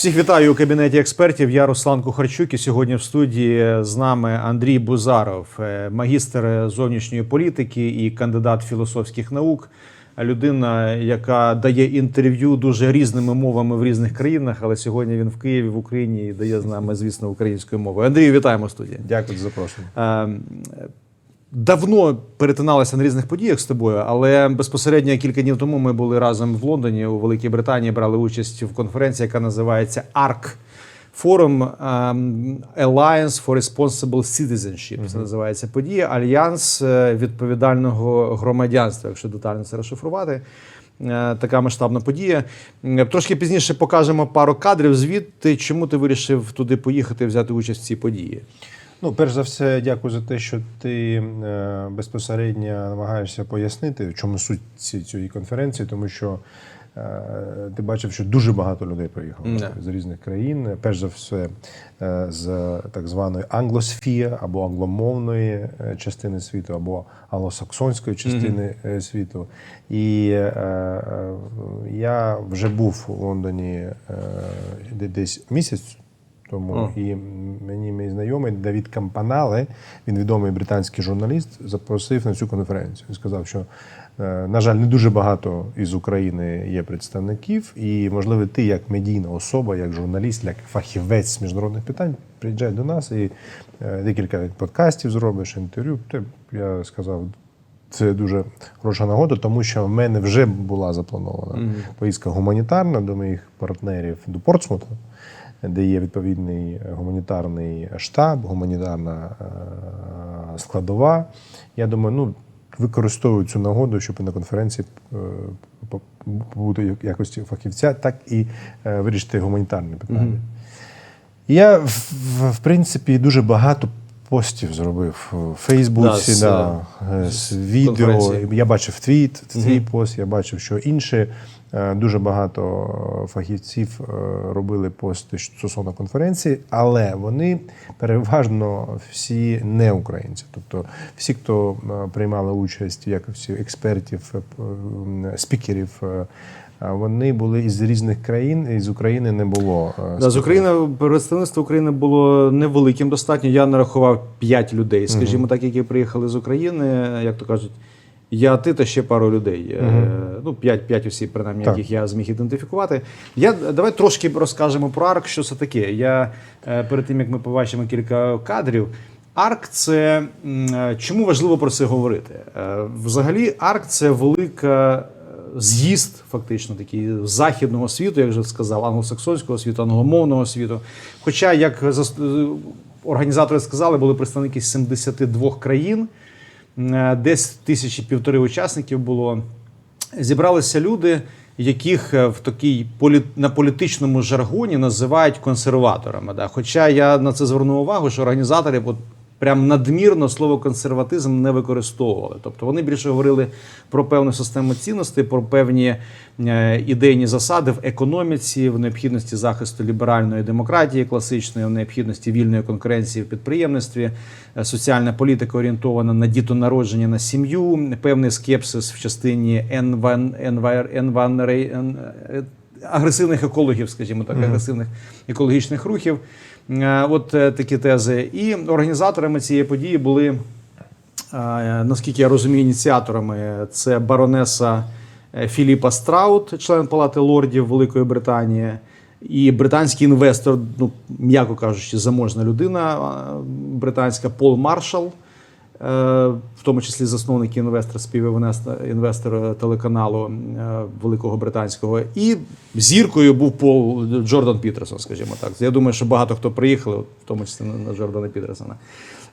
Всіх вітаю у кабінеті експертів. Я Руслан Кухарчук. І сьогодні в студії з нами Андрій Бузаров, е, магістр зовнішньої політики і кандидат філософських наук. Людина, яка дає інтерв'ю дуже різними мовами в різних країнах, але сьогодні він в Києві, в Україні і дає з нами, звісно, українською мовою. Андрію, вітаємо студії. Дякую за запрошення. Давно перетиналися на різних подіях з тобою, але безпосередньо кілька днів тому ми були разом в Лондоні у Великій Британії, брали участь в конференції, яка називається ARC. Форум ем, Alliance for Responsible Citizenship. Це називається подія. Альянс е, відповідального громадянства, якщо детально це розшифрувати. Е, Така масштабна подія. Трошки пізніше покажемо пару кадрів. Звідти чому ти вирішив туди поїхати і взяти участь в цій події? Ну, перш за все, дякую за те, що ти е, безпосередньо намагаєшся пояснити, в чому суть цієї конференції, тому що е, ти бачив, що дуже багато людей приїхало Да. з різних країн. Перш за все, е, з так званої англосфії або англомовної частини світу, або англосаксонської частини е, світу. І я вже був у Лондоні десь місяць. Тому О. і мені мій знайомий Давід Кампанале, він відомий британський журналіст, запросив на цю конференцію. Він сказав, що е, на жаль, не дуже багато із України є представників, і можливо, ти як медійна особа, як журналіст, як фахівець з міжнародних питань, приїжджай до нас і е, декілька подкастів зробиш, інтерв'ю. Я сказав. Це дуже хороша нагода, тому що в мене вже була запланована поїздка гуманітарна до моїх партнерів до Портсмута, де є відповідний гуманітарний штаб, гуманітарна е, складова. Я думаю, ну використовую цю нагоду, щоб і на конференції е, побути якості фахівця, так і е, вирішити гуманітарне питання. Я в, в- в принципі дуже багато постів зробив у Фейсбуці, Да, з, да, з, з відео. Я бачив твіт, твій пост, я бачив, що інші е, дуже багато фахівців е, робили пости стосовно конференції, але вони переважно всі не українці. Тобто всі, хто е, приймали участь в якості експертів, е, спікерів. е, Вони були із різних країн, і з України не було. е, Да, з України представництво України було невеликим достатньо. Я нарахував 5 людей, скажімо так, які приїхали з України, як то кажуть. Я, ти та ще пару людей. Е, Ну, 5, 5 осіб, принаймні, Так. яких я зміг ідентифікувати. Я, давай трошки розкажемо про АРК, що це таке. Я е, перед тим, як ми побачимо кілька кадрів. АРК це е, чому важливо про це говорити? Взагалі, АРК це велика з'їзд, фактично такий західного світу, як вже сказав, англосаксонського світу, англомовного світу. Хоча, як організатори сказали, були представники з 72 країн, десь тисячі півтори учасників було. Зібралися люди, яких е, в такій полі... на політичному жаргоні називають консерваторами. Да. Хоча я на це звернув увагу, що організатори прям надмірно слово консерватизм не використовували. Тобто вони більше говорили про певну систему цінностей, про певні е, ідейні засади в економіці, в необхідності захисту ліберальної демократії класичної, в необхідності вільної конкуренції в підприємництві, е, соціальна політика орієнтована на дітонародження, на сім'ю, певний скепсис в частині енван, енвайр, енванрей, ен, е, агресивних екологів, скажімо так, агресивних екологічних рухів. Е, От е, такі тези. І організаторами цієї події були, е, наскільки я розумію, ініціаторами це баронеса Філіпа Страут, член Палати лордів Великої Британії, і британський інвестор, ну м'яко кажучи, заможна людина британська Пол Маршал. Е, в тому числі засновник інвестор, співінвестор інвестор телеканалу е, Великого Британського. І зіркою був Пол Джордан Пітерсон, скажімо так. Я думаю, що багато хто приїхали, в тому числі на- на Джордана Пітерсона.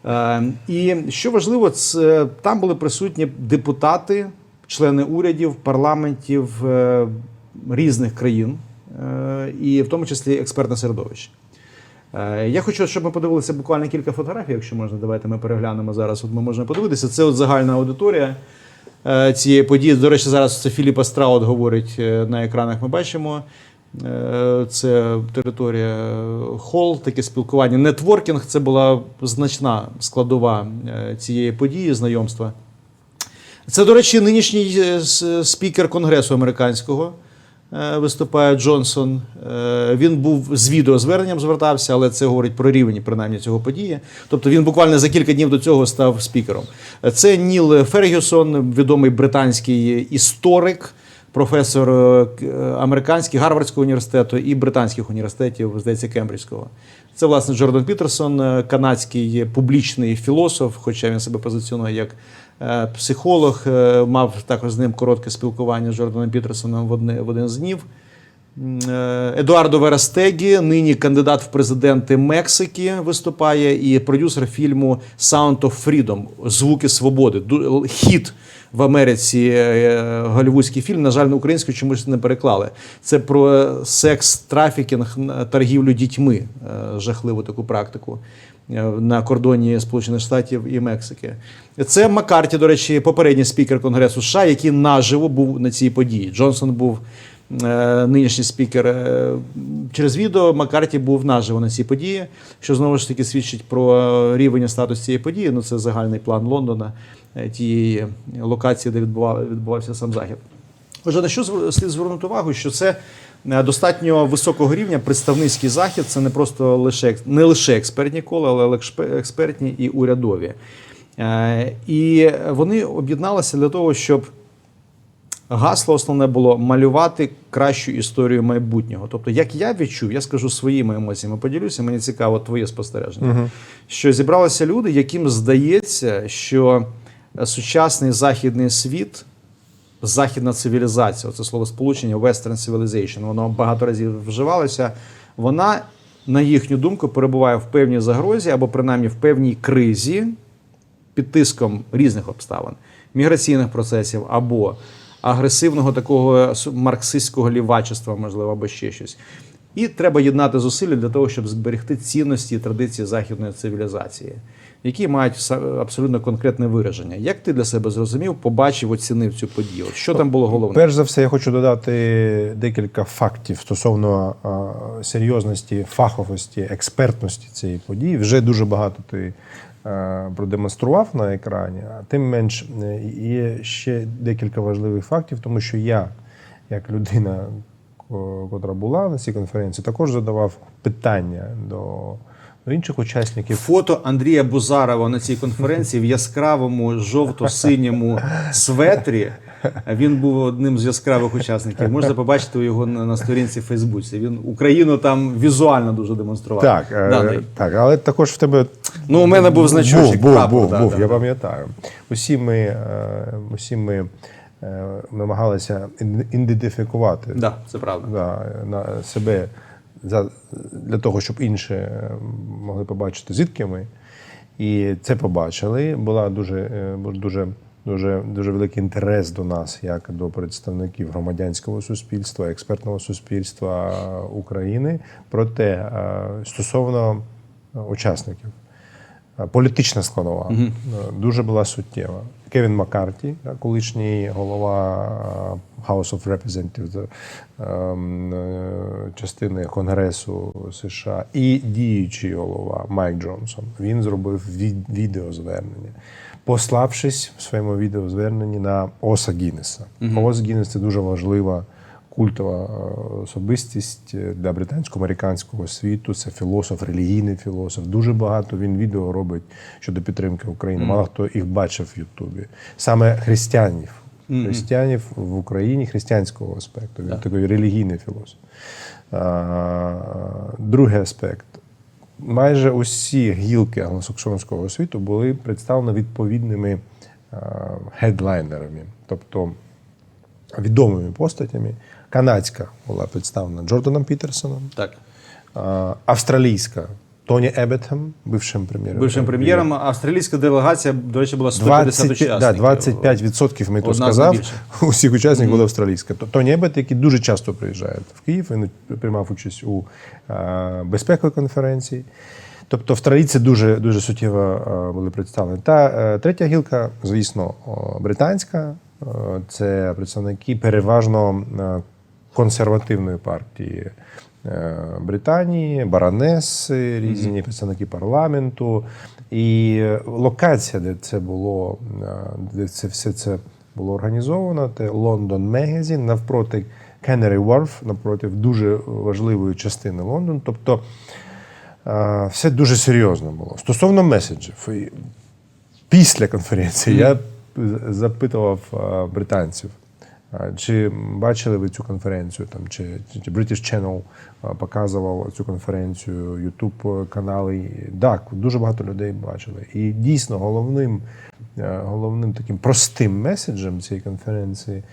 Е, І що важливо, це там були присутні депутати, члени урядів, парламентів різних країн, і в тому числі експертне середовище. Е, Я хочу, щоб ми подивилися буквально кілька фотографій, якщо можна. Давайте ми переглянемо зараз. От ми можемо подивитися. Це от загальна аудиторія е, цієї події. До речі, зараз це Філіпа Страут говорить е, на екранах. Ми бачимо. Це територія хол, таке спілкування. Нетворкінг це була значна складова цієї події, знайомства. Це, до речі, нинішній спікер Конгресу американського виступає Джонсон. Е, Він був з відеозверненням звертався, але це говорить про рівень принаймні цього події. Тобто він буквально за кілька днів до цього став спікером. Е, Це Ніл Фергюсон, відомий британський історик, професор е, е, американський Гарвардського університету і британських університетів, здається, Кембриджського. Це власне Джордан Пітерсон, е, канадський публічний філософ, хоча він себе позиціонує як е, психолог. Е, Мав також з ним коротке спілкування з Джорданом Пітерсоном в, одне, в один з днів. Едуардо Верестегі, нині кандидат в президенти Мексики, виступає, і продюсер фільму Sound of Freedom Звуки свободи. Хіт в Америці е, голівудський фільм. На жаль, на українську чомусь не переклали. Це про секс, трафікінг, торгівлю дітьми, е, жахливу таку практику е, на кордоні Сполучених Штатів і Мексики. Це Маккарті, до речі, попередній спікер Конгресу США, який наживо був на цій події. Джонсон був е, нинішній спікер е, через відео. Маккарті був наживо на цій події, що знову ж таки свідчить про рівень статус цієї події. Ну це загальний план Лондона, е, тієї локації, де відбувався сам захід. Отже, на що слід звернути увагу, що це е, достатньо високого рівня представницький захід. Це не просто лише не лише експертні кола, але експе- експертні і урядові. Е, І вони об'єдналися для того, щоб гасло основне було малювати кращу історію майбутнього. Тобто, як я відчув, я скажу своїми емоціями, поділюся. Мені цікаво твоє спостереження. Що зібралися люди, яким здається, що е, сучасний західний світ. Західна цивілізація, це слово сполучення Western Civilization, воно багато разів вживалося. Вона, на їхню думку, перебуває в певній загрозі або принаймні в певній кризі під тиском різних обставин, міграційних процесів або агресивного такого марксистського лівачества, можливо, або ще щось. І треба єднати зусилля для того, щоб зберегти цінності і традиції західної цивілізації, які мають абсолютно конкретне вираження. Як ти для себе зрозумів, побачив, оцінив цю подію? Що там було головне? Перш за все, я хочу додати декілька фактів стосовно серйозності, фаховості, експертності цієї події. Вже дуже багато ти продемонстрував на екрані. А тим менш, е, є ще декілька важливих фактів, тому що я, як людина, котра була на цій конференції, також задавав питання до інших учасників. Фото Андрія Бузарова на цій конференції в яскравому жовто-синьому светрі. Він був одним з яскравих учасників. Можна побачити його на, на сторінці в Фейсбуці. Він Україну там візуально дуже демонстрував. Так, е, Даний. так, але також в тебе Ну, у мене був значочок, Був, був, був, да, був да, я да. пам'ятаю. Усі ми, е, усі ми е, намагалися ідентифікувати Да, це правда. да, на себе для того, щоб інші е, могли побачити, звідки ми. І це побачили. Була дуже, е, дуже, дуже, дуже великий інтерес до нас, як до представників громадянського суспільства, експертного суспільства України. Проте е, стосовно учасників. Політична складова е, дуже була суттєва. Кевін Маккарті, е, колишній голова е, House of Representatives ем, частини Конгресу США, і діючий голова Майк Джонсон. Він зробив від- відеозвернення, пославшись в своєму відеозверненні на Оса Гіннеса. Ос Гіннес це дуже важлива культова е, особистість е, для британсько-американського світу. Це філософ, релігійний філософ. Дуже багато він відео робить щодо підтримки України. Мало хто їх бачив в Ютубі. Саме християнів. Християнів в Україні християнського аспекту. Він такий релігійний філософ. А, Другий аспект. Майже усі гілки англосаксонського світу були представлені відповідними а, хедлайнерами. Тобто відомими постатями. Канадська була представлена Джорданом Пітерсоном, Так. австралійська Тоні Ебетхем, бившим прем'єром. Бившим прем'єром австралійська делегація, до речі, була 150 25, да, учасників. 25% ми то сказав. Усіх учасників була австралійська. То- Тоні Ебет, який дуже часто приїжджає в Київ, він приймав участь у е, безпековій конференції. Тобто австралійці дуже, дуже суттєво е, були представлені. Та е, третя гілка, звісно, британська. Е, Це представники переважно е, консервативної партії е, Британії, баронеси, різні представники парламенту. І локація, де це було, е, де це все це було організовано, це Лондон Мегазін навпроти Canary Wharf напроти дуже важливої частини Лондону. Тобто е, все дуже серйозно було. Стосовно меседжів, після конференції я запитував британців, чи бачили ви цю конференцію, там, чи, British Channel показував цю конференцію, YouTube канали. Так, дуже багато людей бачили. І дійсно головним, е, головним таким простим меседжем цієї конференції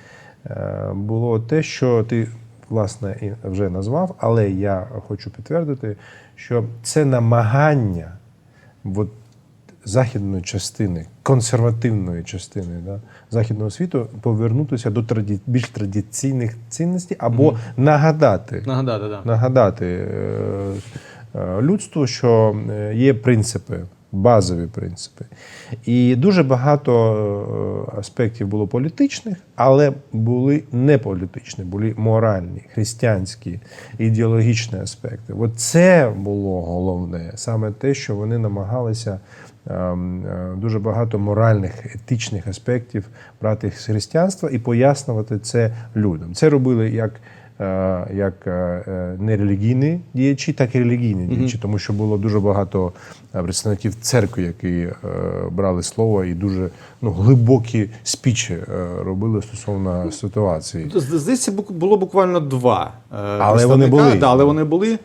е, було те, що ти власне і вже назвав, але я хочу підтвердити, що це намагання от, західної частини, консервативної частини да, західного світу повернутися до траді... більш традиційних цінностей або нагадати, Нагадати, да. нагадати е, е, людству, що е, є принципи, базові принципи. І дуже багато е, аспектів було політичних, але були не політичні, були моральні, християнські, ідеологічні аспекти. От це було головне, саме те, що вони намагалися. Ем, е, Дуже багато моральних, етичних аспектів брати з християнства і пояснювати це людям. Це робили як е, як е, нерелігійні діячі, так і релігійні діячі, тому що було дуже багато представників церкви, які брали слово і дуже ну, глибокі спічі робили стосовно ситуації. З- Здається, було буквально два. Але вони були. Да, але вони були.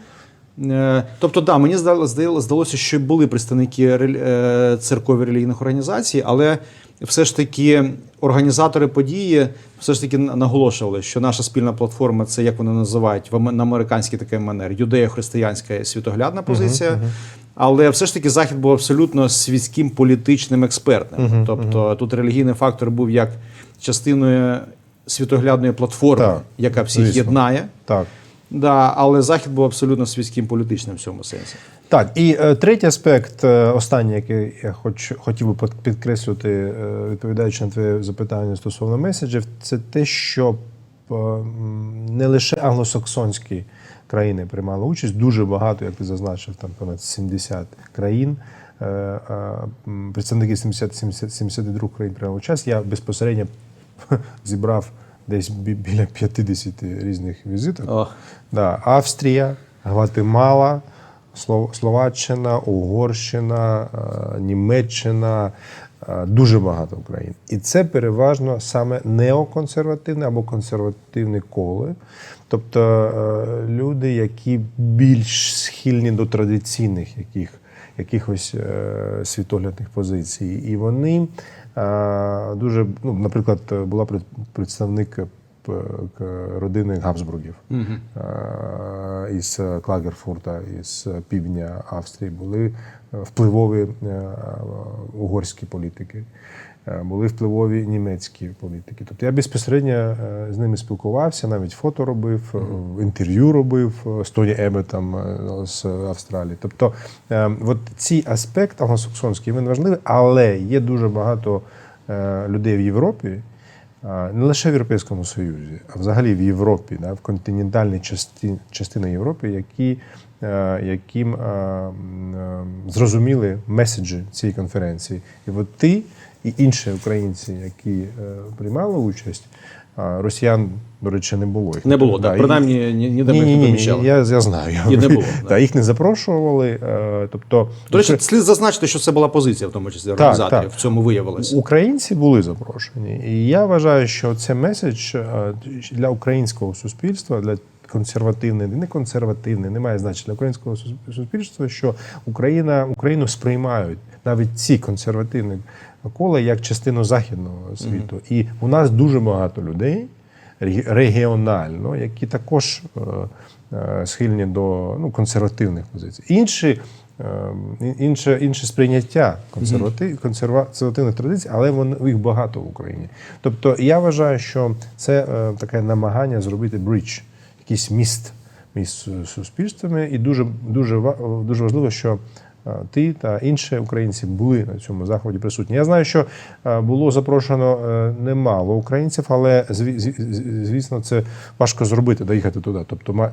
Е, Тобто, да, мені здало- здало- здалося, що були представники е, церкові релігійних організацій, але все ж таки організатори події все ж таки наголошували, що наша спільна платформа це як вони називають в на американській такий манер юдео-християнська світоглядна позиція. Але все ж таки захід був абсолютно світським політичним експертним. тобто тут релігійний фактор був як частиною світоглядної платформи, Так, яка всіх звісно. єднає. Так. Да, але захід був абсолютно світським політичним в цьому сенсі. Так, і е, третій аспект, е, останній, який я хоч, хотів би під- підкреслити, е, відповідаючи на твоє запитання стосовно меседжів, це те, що е, не лише англосаксонські країни приймали участь, дуже багато, як ти зазначив, там понад 70 країн. е, е, Представники 70, 70, 72 країн приймали участь. Я безпосередньо зібрав десь біля 50 різних візиток. О. Да, Австрія, Гватемала, Словаччина, Угорщина, е, Німеччина, е, дуже багато країн. І це переважно саме неоконсервативне або консервативні коли. Тобто е, люди, які більш схильні до традиційних яких, якихось світоглядних позицій. І вони дуже, ну, наприклад, була представник родини Габсбургів. Е, із Клагерфурта, із півдня Австрії були е, впливові е, угорські політики, е, були впливові німецькі політики. Тобто я безпосередньо е, з ними спілкувався, навіть фото робив, е, інтерв'ю робив е, з Тоні Ебетом е, з Австралії. Тобто, е, от цей аспект англосаксонський він важливий, але є дуже багато е, людей в Європі. Не лише в Європейському Союзі, а взагалі в Європі, да, в континентальній частині, частині Європи, які, е, яким е, е, зрозуміли меседжі цієї конференції. І от ти і інші українці, які е, приймали участь, а росіян, до речі, не було. Їх Не було, Да, так. і- Принаймні, ніде ні, ми ні, їх не ні, помічали. я, я знаю. І не було, Та, да. їх не запрошували. е, Тобто, До речі, слід зазначити, що це була позиція, в тому числі організаторів. так. В цьому виявилося. Українці були запрошені, і я вважаю, що це меседж е, для українського суспільства, для консервативне, не консервативне, немає значення для українського сус- суспільства, що Україна Україну сприймають навіть ці консервативні кола як частину західного світу. І у нас дуже багато людей регіонально, які також е, е, схильні до ну, консервативних позицій. Інші е, інше, інше сприйняття консерватив, консервативних традицій, але вони, їх багато в Україні. Тобто я вважаю, що це е, таке намагання зробити бридж, якийсь міст між суспільствами. І дуже, дуже, дуже важливо, що ти та інші українці були на цьому заході присутні. Я знаю, що було запрошено е, немало українців, але зві- зві- звісно, це важко зробити, доїхати туди. Тобто,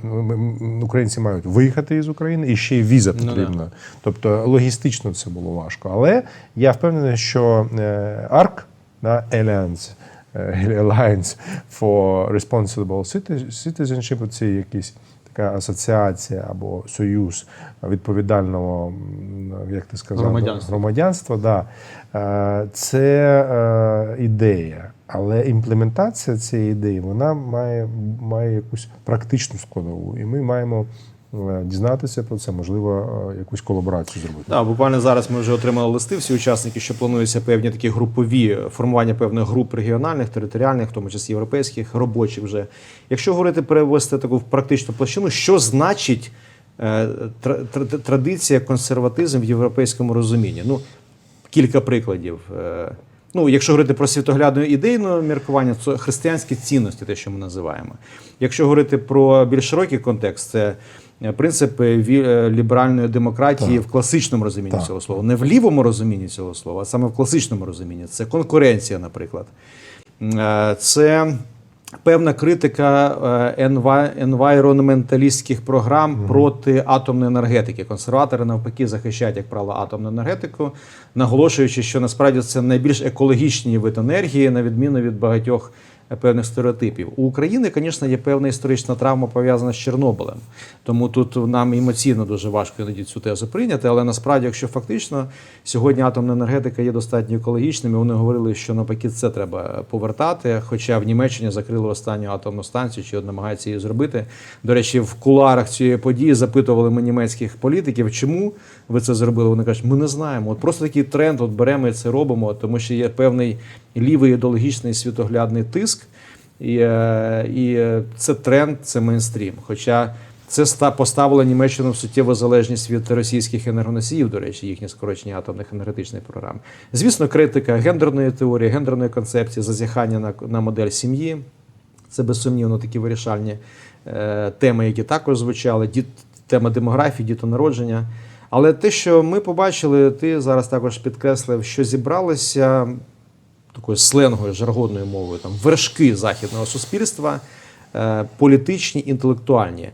українці мають виїхати із України і ще й віза Ну, потрібна. Тобто логістично це було важко. Але я впевнений, що АРК на Alliance е, Alliance for Responsible Citizenship, це якісь асоціація або союз відповідального, як ти сказав, Громадянства. громадянства. Да. Е, Це е, ідея, але імплементація цієї ідеї вона має, має якусь практичну складову, і ми маємо дізнатися про це, можливо, е, якусь колаборацію зробити. Да, буквально зараз ми вже отримали листи. Всі учасники, що плануються певні такі групові формування певних груп регіональних, територіальних, в тому числі європейських, робочих вже. Якщо говорити перевести таку в практичну площину, що значить е, тр- тр- традиція, консерватизм в європейському розумінні? Ну, кілька прикладів. Е, Ну, якщо говорити про світоглядне ідейне міркування, це християнські цінності, те, що ми називаємо. Якщо говорити про більш широкий контекст, це е, принципи е, ліберальної демократії в класичному розумінні Так. цього слова, не в лівому розумінні цього слова, а саме в класичному розумінні. Це конкуренція, наприклад. Е, Це певна критика е, енва- енвайронменталістських програм проти атомної енергетики. Консерватори навпаки захищають, як правило, атомну енергетику, наголошуючи, що насправді це найбільш екологічні вид енергії, на відміну від багатьох е, певних стереотипів. У України, звісно, є певна історична травма пов'язана з Чорнобилем. Тому тут нам емоційно дуже важко іноді цю тезу прийняти. Але насправді, якщо фактично сьогодні атомна енергетика є достатньо екологічним, і вони говорили, що навпаки це треба повертати. Хоча в Німеччині закрили останню атомну станцію, чи от намагаються її зробити. До речі, в куларах цієї події запитували ми німецьких політиків, чому ви це зробили. Вони кажуть, ми не знаємо. От просто такий тренд, от беремо і це робимо, тому що є певний лівий ідеологічний світоглядний тиск. І, е, і це тренд, це мейнстрім. Хоча це поставило Німеччину в суттєву залежність від російських енергоносіїв, до речі, їхнє скорочення атомних енергетичних програм. Звісно, критика гендерної теорії, гендерної концепції, зазіхання на, на модель сім'ї. Це безсумнівно такі вирішальні е, теми, які також звучали. Діт, тема демографії, дітонародження. Але те, що ми побачили, ти зараз також підкреслив, що зібралися такою сленгою, жаргонною мовою, там вершки західного суспільства, е, політичні, інтелектуальні.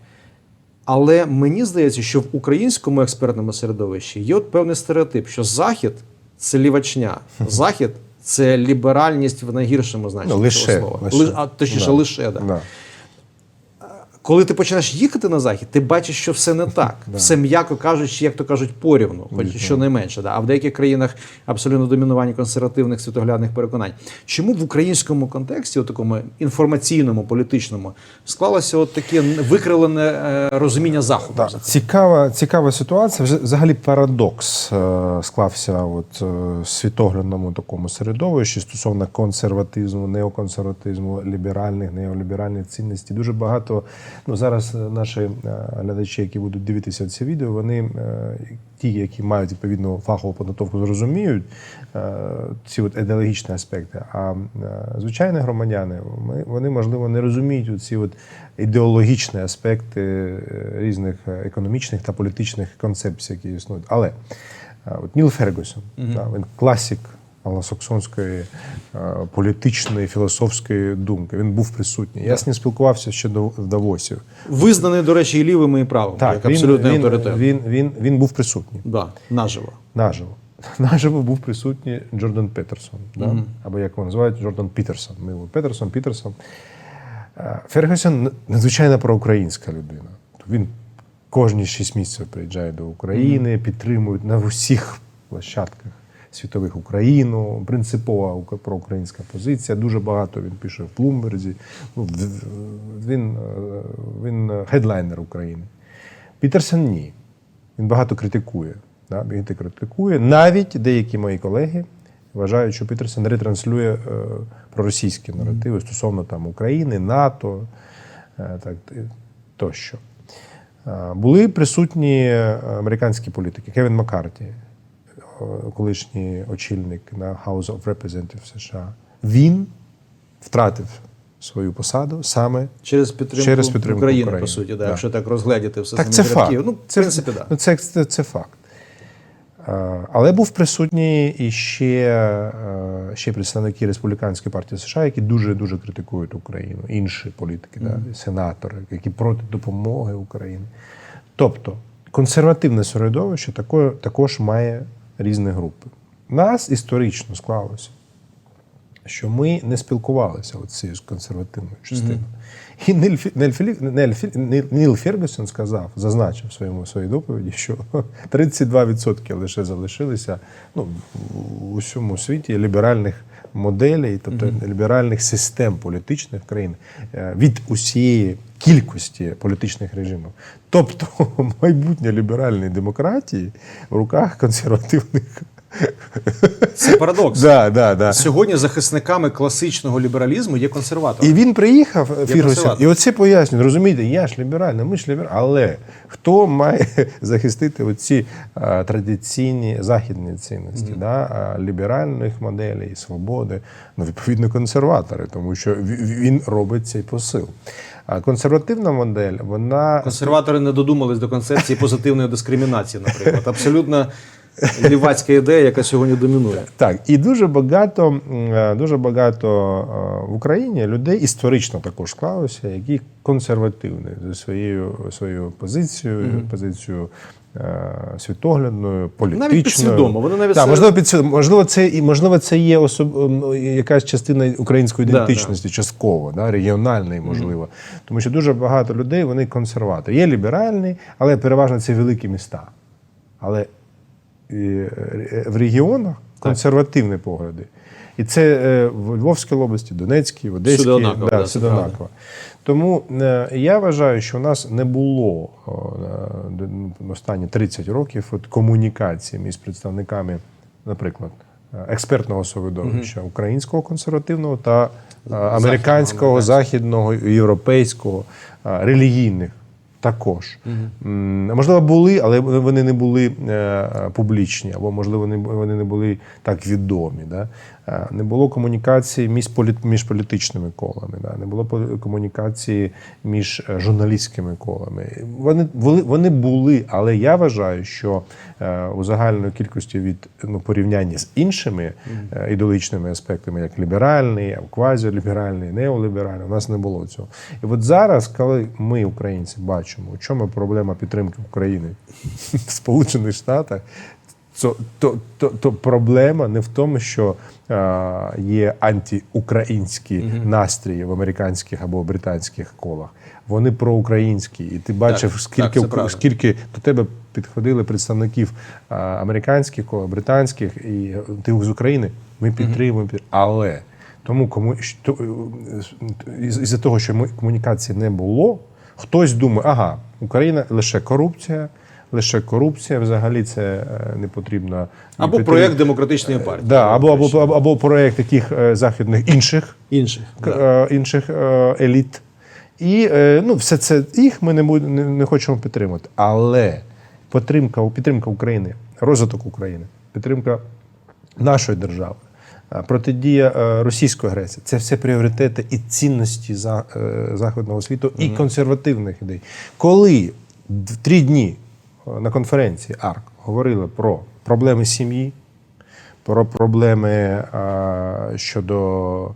Але мені здається, що в українському експертному середовищі є от певний стереотип, що Захід це лівачня, Захід це ліберальність в найгіршому значенні Ну, лише, цього слова. лише. Ли- а точніше, Да. лише да. Да. Коли ти починаєш їхати на захід, ти бачиш, що все не так. Все м'яко кажучи, як то кажуть, порівну, хоч щонайменше. Да. А в деяких країнах абсолютно домінування консервативних світоглядних переконань. Чому в українському контексті, у такому інформаційному, політичному, склалося от таке викрилене е, розуміння заходу? Так, цікава, цікава ситуація. Взагалі парадокс е, склався от, е, світоглядному такому середовищі стосовно консерватизму, неоконсерватизму, ліберальних, неоліберальних цінностей. Дуже багато. Ну зараз е, наші е, глядачі, які будуть дивитися це відео, вони е, ті, які мають відповідну фахову підготовку, зрозуміють ці от ідеологічні аспекти. А звичайні громадяни, вони можливо не розуміють ці от ідеологічні аспекти різних економічних та політичних концепцій, які існують. Але от Ніл Фергюсон, да, він класик англосаксонської е, політичної філософської думки. Він був присутній. Я з ним спілкувався ще до в Давосі. Визнаний, до речі, і лівими, і правими, як він, абсолютний він, авторитет. він, він, він був присутній. Да, наживо. Наживо. Наживо був присутній Джордан Петерсон, да? або як його називають, Джордан Пітерсон. Ми його Петерсон, Пітерсон. Е, Фергюсон надзвичайно проукраїнська людина. Він кожні шість місяців приїжджає до України, підтримують на всіх площадках світових Україну, принципова проукраїнська позиція. Дуже багато він пише в Плумберзі. Ну, Він, е, він е, хедлайнер України. Пітерсон ні. Він багато критикує. Да? Він критикує. Навіть деякі мої колеги вважають, що Пітерсон ретранслює е, проросійські наративи стосовно там, України, НАТО так, тощо. Були присутні американські політики. Кевін Маккарті, колишній очільник на House of Representatives США. Він втратив свою посаду саме Через підтримку, Через підтримку України, України, по суті, да, да. якщо так розглядіти все Так, це факт. Ну, в Це- принципі, так. Да. Ну, це, це, це факт. Але був присутній і ще, ще представники республіканської партії США, які дуже дуже критикують Україну, інші політики, да, сенатори, які проти допомоги Україні. Тобто консервативне середовище тако- також має різні групи. Нас історично склалося, що ми не спілкувалися от з цією консервативною частиною. І Ніл, Фі- Нель Філі- Нель Фі- Ніл- Ніл Фергюсон сказав, зазначив в своєму своїй доповіді, що 32% лише залишилися ну, у всьому світі ліберальних моделей, тобто ліберальних систем політичних країн е, від усієї кількості політичних режимів. Тобто майбутнє ліберальної демократії в руках консервативних. Це парадокс. Да, да, да. Сьогодні захисниками класичного лібералізму є консерватори. І він приїхав Фіргусен, і оце пояснює. Розумієте, я ж ліберальний, ми ж ліберальні. Але хто має захистити оці а, традиційні західні цінності, да, а, ліберальних моделей, свободи? Ну, відповідно, консерватори, тому що він робить цей посил. А консервативна модель, вона Консерватори не додумались до концепції позитивної дискримінації, наприклад. Абсолютно лівацька ідея, яка сьогодні домінує. Так, і дуже багато, е, дуже багато е, в Україні людей історично також склалося, які консервативні за своєю своєю позицією, позицією е, світоглядною, політичною. Навіть підсвідомо. Вони навіть так, можливо, підсвідомо. Можливо, це і можливо, це є особ... якась частина української Да, ідентичності, частково, да, регіональної, можливо. Тому що дуже багато людей вони консерватори. Є ліберальні, але переважно це великі міста. Але в регіонах консервативні погляди. І це е, в Львовській області, Донецькій, в Одеській, Всюди однаково, да, однаково. Тому е, я вважаю, що у нас не було е, останні 30 років от, комунікації між представниками, наприклад, е, експертного середовища українського консервативного та е, американського, західного, європейського, е, релігійних. Також Угу. можливо були, але вони не були е, публічні, або можливо вони не були так відомі. Да? Е, Не було комунікації між, між політичними колами, да? не було комунікації між е, журналістськими колами. Вони, вони, вони були, але я вважаю, що е, у загальної кількості від ну, порівняння з іншими е, ідеологічними аспектами, як ліберальний, квазіліберальний, неоліберальний, у нас не було цього. І от зараз, коли ми, українці, бачимо, у чому проблема підтримки України в Сполучених Штатах, то, то, то, то проблема не в тому, що є антиукраїнські настрої в американських або британських колах. Вони проукраїнські. І ти бачив, Так, скільки, так, скільки до тебе підходили представників а, американських кол, британських і е, ти з України. Ми підтримуємо. під- Але тому кому що, е, із- із-за того, що ми комунікації не було, хтось думає, ага, Україна лише корупція. Лише корупція, взагалі це е, не потрібно. Або потрібно- проєкт демократичної партії. Да, або, або, або, або проєкт таких е, західних інших інших. к- е, інших еліт. І ну, все це їх ми не, не, не хочемо підтримати. Але підтримка, підтримка України, розвиток України, підтримка нашої держави, протидія російської агресії це все пріоритети і цінності за, е, західного світу і консервативних ідей. Коли в три дні на конференції АРК говорили про проблеми сім'ї, про проблеми е, щодо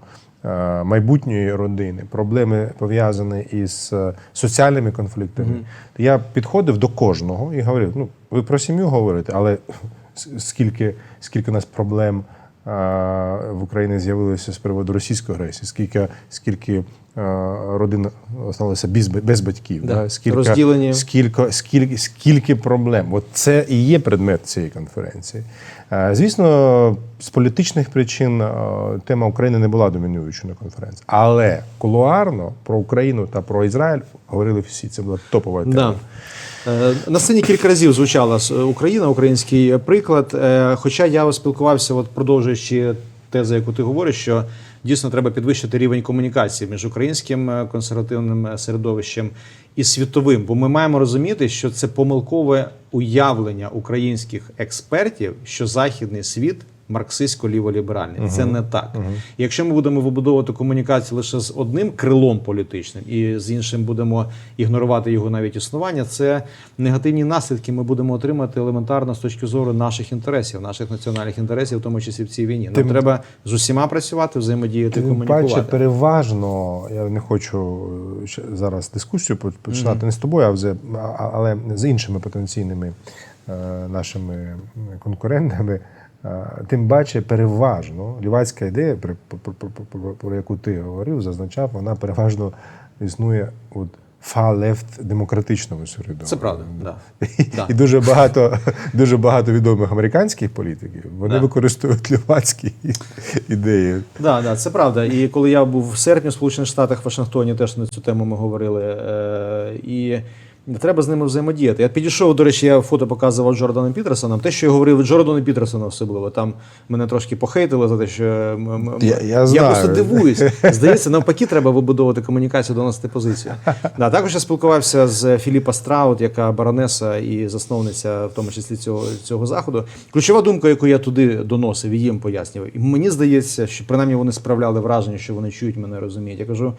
е, майбутньої родини, проблеми пов'язані із е, соціальними конфліктами. То Я підходив до кожного і говорив: ну, ви про сім'ю говорите, але скільки, скільки у нас проблем в Україні з'явилося з приводу російської агресії, скільки, скільки е, родин залишилося без, без батьків, Да. да? скільки, Розділені. скільки, скільки, скільки проблем. От це і є предмет цієї конференції. Е, Звісно, з політичних причин е, тема України не була домінуючою на конференції. Але кулуарно про Україну та про Ізраїль говорили всі. Це була топова тема. Да. Е, На сцені кілька разів звучала Україна, український приклад. Е, Хоча я спілкувався, от продовжуючи тезу, яку ти говориш, що дійсно треба підвищити рівень комунікації між українським е, консервативним середовищем і світовим. Бо ми маємо розуміти, що це помилкове уявлення українських експертів, що західний світ. Марксистсько-ліволіберальний. Це не так. І Якщо ми будемо вибудовувати комунікацію лише з одним крилом політичним і з іншим будемо ігнорувати його навіть існування, це негативні наслідки ми будемо отримати елементарно з точки зору наших інтересів, наших національних інтересів, в тому числі в цій війні. Нам Тим- треба з усіма працювати, взаємодіяти, Тим комунікувати. паче, переважно, я не хочу е, зараз дискусію по- починати не з тобою, а вже, але з іншими потенційними е, нашими конкурентами. Тим паче, переважно лівацька ідея, про, про, про, про, про яку ти говорив, зазначав, вона переважно існує от фар-лефт демократичному середовищі. Це правда. Да. Да. І дуже багато, дуже багато відомих американських політиків вони Да. використовують лівацькі ідеї. Да, да, це правда. І коли я був в серпні в Сполучених Штатах, в Вашингтоні, теж на цю тему ми говорили. Е, і треба з ними взаємодіяти. Я підійшов, до речі, я фото показував Джорданом Пітерсоном. Те, що я говорив Джордану Пітерсону особливо, там мене трошки похейтили за те, що Я- я знаю. просто дивуюсь. Здається, навпаки, треба вибудовувати комунікацію, доносити позицію. Да, також я спілкувався з Філіпа Страут, яка баронеса і засновниця, в тому числі цього, цього заходу. Ключова думка, яку я туди доносив і їм пояснював. І мені здається, що принаймні вони справляли враження, що вони чують мене, розуміють. Я кажу.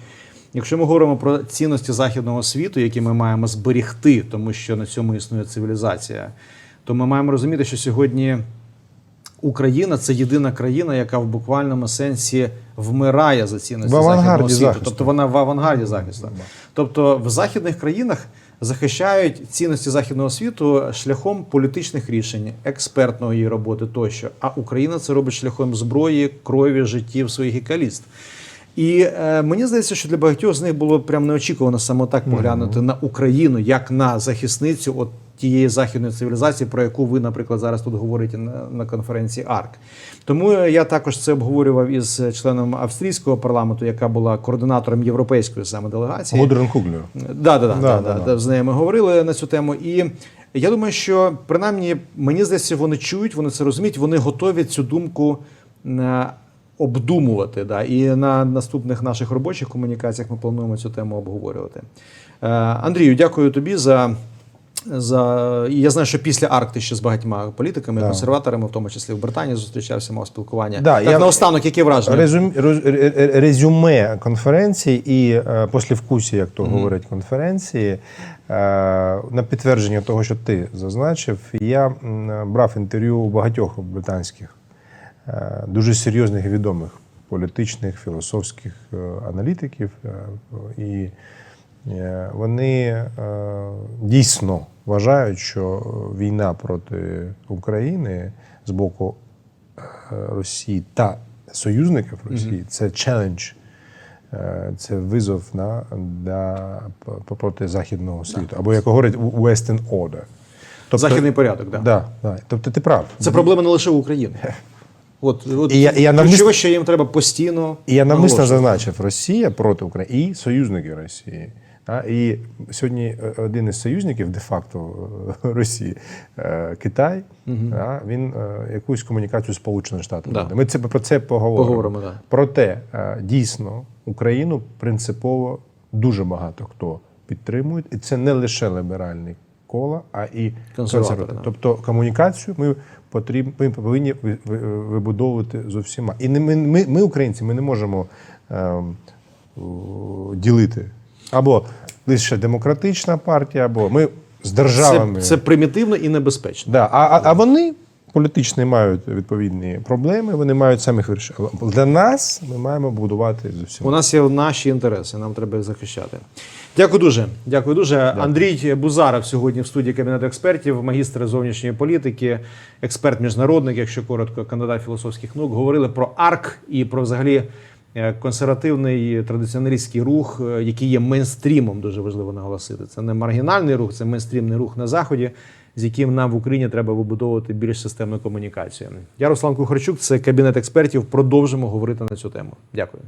Якщо ми говоримо про цінності західного світу, які ми маємо зберігти, тому що на цьому існує цивілізація, то ми маємо розуміти, що сьогодні Україна це єдина країна, яка в буквальному сенсі вмирає за цінності західного світу. захисту. Тобто вона в авангарді захисту. Тобто в західних країнах захищають цінності західного світу шляхом політичних рішень, експертної роботи тощо. А Україна це робить шляхом зброї, крові, життів своїх і каліст. І е, мені здається, що для багатьох з них було прям неочікувано саме так поглянути на Україну як на захисницю от тієї західної цивілізації, про яку ви, наприклад, зараз тут говорите на, на конференції АРК. Тому я також це обговорював із членом австрійського парламенту, яка була координатором європейської саме делегації. Гудрен Куглер. Да, да, да, Да, да, да, да, да. З нею ми говорили на цю тему. І я думаю, що принаймні мені здається, вони чують, вони це розуміють, вони готові цю думку е, обдумувати. Да. І на наступних наших робочих комунікаціях ми плануємо цю тему обговорювати. Е, Андрію, дякую тобі за. За я знаю, що після Аркти ще з багатьма політиками, Да. консерваторами, в тому числі в Британії, зустрічався, мав спілкування. Да, так я- наостанок, яке враження? Резюм, роз- ре- ре- резюме конференції і е, послівкусі, як то говорять конференції, е, на підтвердження того, що ти зазначив, я брав інтерв'ю у багатьох британських е, дуже серйозних відомих політичних, філософських е, аналітиків. е, І е, вони е, дійсно вважають, що війна проти України з боку е, Росії та союзників Росії це челендж, е, це визов на, п- проти західного світу. Або як говорять, Western Order. Тобто, Західний порядок, да. Да, да. Тобто ти прав. Це проблема не лише України. От, от І я- і я ключове, навмис- що їм треба постійно. І я навмисно наголошувати. зазначив Росія проти України і союзники Росії. А, І сьогодні е, один із союзників де-факто е, Росії, е, Китай, а, він е, якусь комунікацію з Сполученими Штатами. Да. веде. Ми це про це поговоримо. Поговоримо, да. Проте е, дійсно Україну принципово дуже багато хто підтримує, і це не лише ліберальні кола, а і Консерватори, консерватори. Тобто комунікацію ми потріб, ми повинні ви- ви- вибудовувати з усіма. І не ми, ми, ми, українці, ми не можемо е, ділити або лише демократична партія, або ми з державами. Це, це примітивно і небезпечно. Да. А, а, а вони політичні мають відповідні проблеми, вони мають самих вирішити. Для нас ми маємо будувати з усім. У нас є наші інтереси, нам треба їх захищати. Дякую дуже. Дякую дуже. Андрій Бузаров сьогодні в студії Кабінету експертів, магістр зовнішньої політики, експерт міжнародник, якщо коротко, кандидат філософських наук. Говорили про АРК і про взагалі е, консервативний традиціоналістський рух, е, який є мейнстрімом, дуже важливо наголосити. Це не маргінальний рух, це мейнстрімний рух на заході, з яким нам в Україні треба вибудовувати більш системну комунікацію. Я Руслан Кухарчук, це кабінет експертів. Продовжимо говорити на цю тему. Дякую.